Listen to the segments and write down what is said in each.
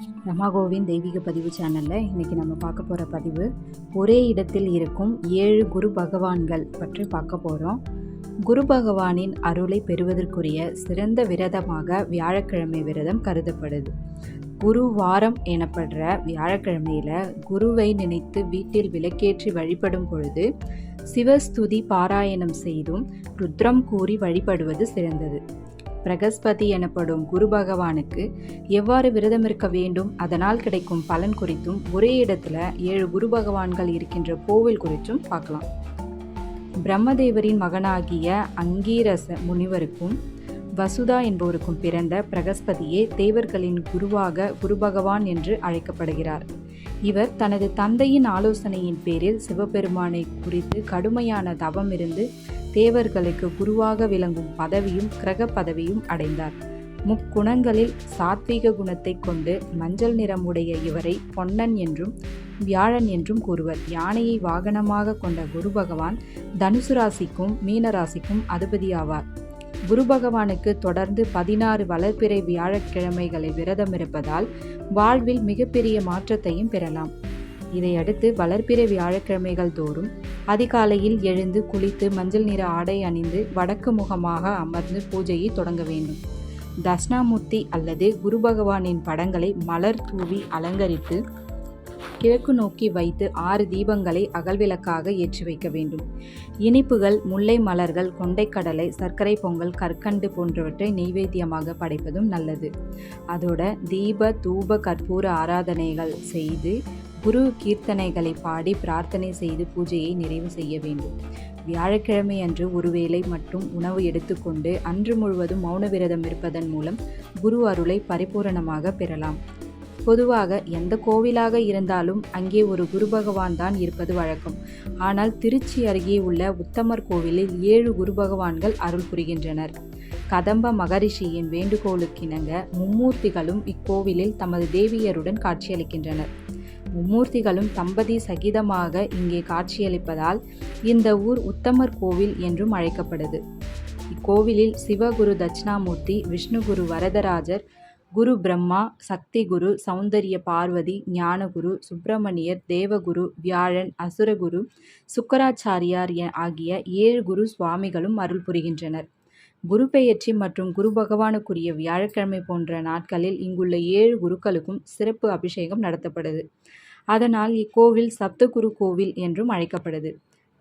ரமாகோவின் தெய்வீக பதிவு சேனலில் இன்றைக்கி நம்ம பார்க்க போகிற பதிவு ஒரே இடத்தில் இருக்கும் ஏழு குரு பகவான்கள் பற்றி பார்க்க போகிறோம் குரு பகவானின் அருளை பெறுவதற்குரிய சிறந்த விரதமாக வியாழக்கிழமை விரதம் கருதப்படுது. குரு வாரம் எனப்படுற வியாழக்கிழமையில் குருவை நினைத்து வீட்டில் விளக்கேற்றி வழிபடும் பொழுது சிவஸ்துதி பாராயணம் செய்தும் ருத்ரம் கூறி வழிபடுவது சிறந்தது. பிரகஸ்பதி எனப்படும் குரு பகவானுக்கு எவ்வாறு விரதம் இருக்க வேண்டும் அதனால் கிடைக்கும் பலன் குறித்தும் ஒரே இடத்துல ஏழு குரு பகவான்கள் இருக்கின்ற கோவில் குறித்தும் பார்க்கலாம். பிரம்மதேவரின் மகனாகிய அங்கீரச முனிவருக்கும் வசுதா என்பவருக்கும் பிறந்த பிரகஸ்பதியே தேவர்களின் குருவாக குரு பகவான் என்று அழைக்கப்படுகிறார். இவர் தனது தந்தையின் ஆலோசனையின் பேரில் சிவபெருமானை குறித்து கடுமையான தவம் இருந்து தேவர்களுக்கு குருவாக விளங்கும் பதவியும் கிரக பதவியும் அடைந்தார். முக்குணங்களில் சாத்வீக குணத்தை கொண்டு மஞ்சள் நிறமுடைய இவரை பொன்னன் என்றும் வியாழன் என்றும் கூறுவர். யானையை வாகனமாக கொண்ட குரு பகவான் தனுசு ராசிக்கும் மீன ராசிக்கும் அதிபதியாவார். குரு பகவானுக்கு தொடர்ந்து பதினாறு வளர்ப்பிறை வியாழக்கிழமைகளை விரதம் இருப்பதால் வாழ்வில் மிகப்பெரிய மாற்றத்தையும் பெறலாம். இதையடுத்து வளர்ப்பிறை வியாழக்கிழமைகள் தோறும் அதிகாலையில் எழுந்து குளித்து மஞ்சள் நிற ஆடை அணிந்து வடக்கு முகமாக அமர்ந்து பூஜையை தொடங்க வேண்டும். தட்சிணாமூர்த்தி அல்லது குரு பகவானின் படங்களை மலர் தூவி அலங்கரித்து கிழக்கு நோக்கி வைத்து ஆறு தீபங்களை அகல்விளக்காக ஏற்றி வைக்க வேண்டும். இனிப்புகள் முல்லை மலர்கள் கொண்டைக்கடலை சர்க்கரை பொங்கல் கற்கண்டு போன்றவற்றை நெய்வேத்தியமாக படைப்பதும் நல்லது. அதோட தீப தூப கற்பூர ஆராதனைகள் செய்து குரு கீர்த்தனைகளை பாடி பிரார்த்தனை செய்து பூஜையை நிறைவு செய்ய வேண்டும். வியாழக்கிழமை அன்று ஒருவேளை மட்டும் உணவு எடுத்துக்கொண்டு அன்று முழுவதும் மௌன விரதம் இருப்பதன் மூலம் குரு அருளை பரிபூரணமாக பெறலாம். பொதுவாக எந்த கோவிலாக இருந்தாலும் அங்கே ஒரு குரு பகவான் தான் இருப்பது வழக்கம். ஆனால் திருச்சி அருகே உள்ள உத்தமர் கோவிலில் ஏழு குரு பகவான்கள் அருள் புரிகின்றனர். கதம்ப மகரிஷியின் வேண்டுகோளுக்கிணங்க மும்மூர்த்திகளும் இக்கோவிலில் தமது தேவியருடன் காட்சியளிக்கின்றனர். மும்மூர்த்திகளும் தம்பதி சகிதமாக இங்கே காட்சியளிப்பதால் இந்த ஊர் உத்தமர் கோவில் என்றும் அழைக்கப்படுது இக்கோவிலில் சிவகுரு தட்சிணாமூர்த்தி விஷ்ணுகுரு வரதராஜர் குரு பிரம்மா சக்தி குரு சௌந்தரிய பார்வதி ஞானகுரு சுப்பிரமணியர் தேவகுரு வியாழன் அசுரகுரு சுக்கராச்சாரியார் ஆகிய ஏழு குரு சுவாமிகளும் அருள் புரிகின்றனர். குரு பெயர்ச்சி மற்றும் குரு பகவானுக்குரிய வியாழக்கிழமை போன்ற நாட்களில் இங்குள்ள ஏழு குருக்களுக்கும் சிறப்பு அபிஷேகம் நடத்தப்படுது. அதனால் இக்கோவில் சப்தகுரு கோவில் என்றும் அழைக்கப்படுது.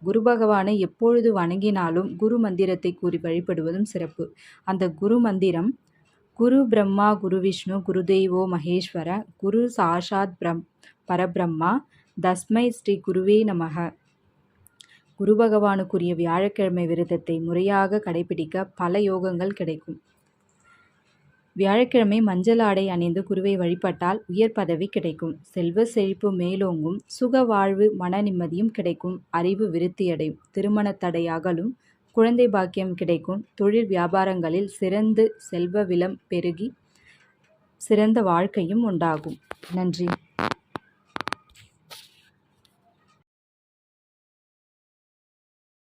குரு பகவானை எப்பொழுது வணங்கினாலும் குரு மந்திரத்தை கூறி வழிபடுவதும் சிறப்பு. அந்த குரு மந்திரம் குரு பிரம்மா குரு விஷ்ணு குருதேவோ மகேஸ்வர குரு சாஷாத் பிரம் பரபிரம்மா தஸ்மை ஸ்ரீ குருவே நமக. குரு பகவானுக்குரிய வியாழக்கிழமை விரதத்தை முறையாக கடைபிடிக்க பல யோகங்கள் கிடைக்கும். வியாழக்கிழமை மஞ்சள் ஆடை அணிந்து குருவை வழிபட்டால் உயர் பதவி கிடைக்கும். செல்வ செழிப்பு மேலோங்கும் சுக வாழ்வு மன நிம்மதியும் கிடைக்கும். அறிவு விருத்தியடையும். திருமண தடை அகலும் குழந்தை பாக்கியம் கிடைக்கும். தொழில் வியாபாரங்களில் சிறந்து செல்வ விலம் பெருகி சிறந்த வாழ்க்கையும் உண்டாகும். நன்றி.